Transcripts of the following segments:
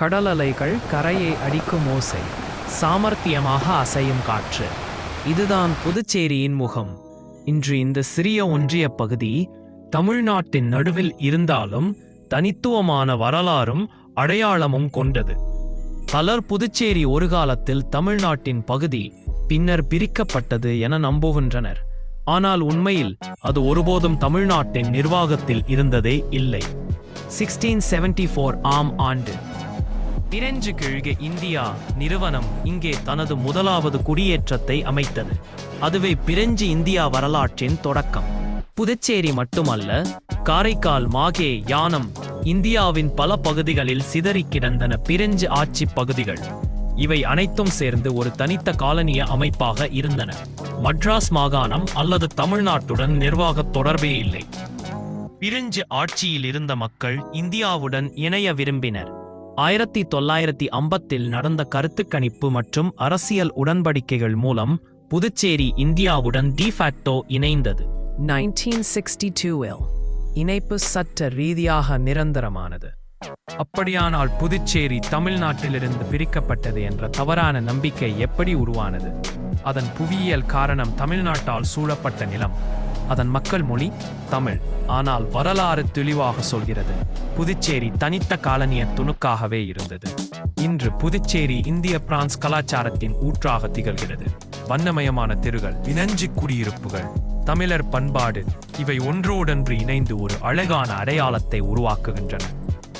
கடலலைகள் கரையை அடிக்கும் ஓசை சாமர்த்தியமாக அசையும் காற்று. இதுதான் புதுச்சேரியின் முகம். இன்று இந்த சிறிய ஒன்றிய பகுதி தமிழ்நாட்டின் நடுவில் இருந்தாலும் தனித்துவமான வரலாறும் அடையாளமும் கொண்டது. பலர் புதுச்சேரி ஒரு காலத்தில் தமிழ்நாட்டின் பகுதி பின்னர் பிரிக்கப்பட்டது என நம்புகின்றனர். ஆனால் உண்மையில் அது ஒருபோதும் தமிழ்நாட்டின் நிர்வாகத்தில் இருந்ததே இல்லை. சிக்ஸ்டீன் செவன்டி ஃபோர் ஆம் ஆண்டு பிரெஞ்சு கிழ்கே இந்தியா நிறுவனம் இங்கே தனது முதலாவது குடியேற்றத்தை அமைத்தது. அதுவே பிரெஞ்சு இந்தியா வரலாற்றின் தொடக்கம். புதுச்சேரி மட்டுமல்ல காரைக்கால் மாகே யானம் இந்தியாவின் பல பகுதிகளில் சிதறி கிடந்தன பிரெஞ்சு ஆட்சி பகுதிகள். இவை அனைத்தும் சேர்ந்து ஒரு தனித்த காலனிய அமைப்பாக இருந்தன. மட்ராஸ் மாகாணம் அல்லது தமிழ்நாட்டுடன் நிர்வாக தொடர்பே இல்லை. பிரெஞ்சு ஆட்சியில் இருந்த மக்கள் இந்தியாவுடன் இணைய விரும்பினர். ஆயிரத்தி தொள்ளாயிரத்தி ஐம்பத்தில் நடந்த கருத்து கணிப்பு மற்றும் அரசியல் உடன்படிக்கைகள் மூலம் புதுச்சேரி இந்தியாவுடன் டிஃபாக்டோ இணைந்தது. 1962இல் இணைப்பு சட்ட ரீதியாக நிரந்தரமானது. அப்படியானால் புதுச்சேரி தமிழ்நாட்டிலிருந்து பிரிக்கப்பட்டது என்ற தவறான நம்பிக்கை எப்படி உருவானது? அதன் புவியியல் காரணம் தமிழ்நாட்டால் சூழப்பட்ட நிலம். அதன் மக்கள் மொழி தமிழ். ஆனால் வரலாறு தெளிவாக சொல்கிறது. புதுச்சேரி தனித்த காலனிய துணுக்காகவே இருந்தது. இன்று புதுச்சேரி இந்திய பிரான்ஸ் கலாச்சாரத்தின் ஊற்றாக திகழ்கிறது. வண்ணமயமான தெருகள் வினஞ்சி குடியிருப்புகள் தமிழர் பண்பாடு இவை ஒன்றோடொன்று இணைந்து ஒரு அழகான அடையாளத்தை உருவாக்குகின்றன.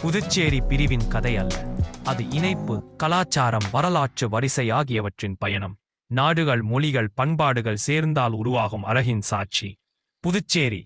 புதுச்சேரி பிரிவின் கதை அல்ல. அது இணைப்பு கலாச்சாரம் வரலாற்று வரிசை ஆகியவற்றின் பயணம். நாடுகள் மொழிகள் பண்பாடுகள் சேர்ந்தால் உருவாகும் அழகின் சாட்சி. புதுச்சேரி.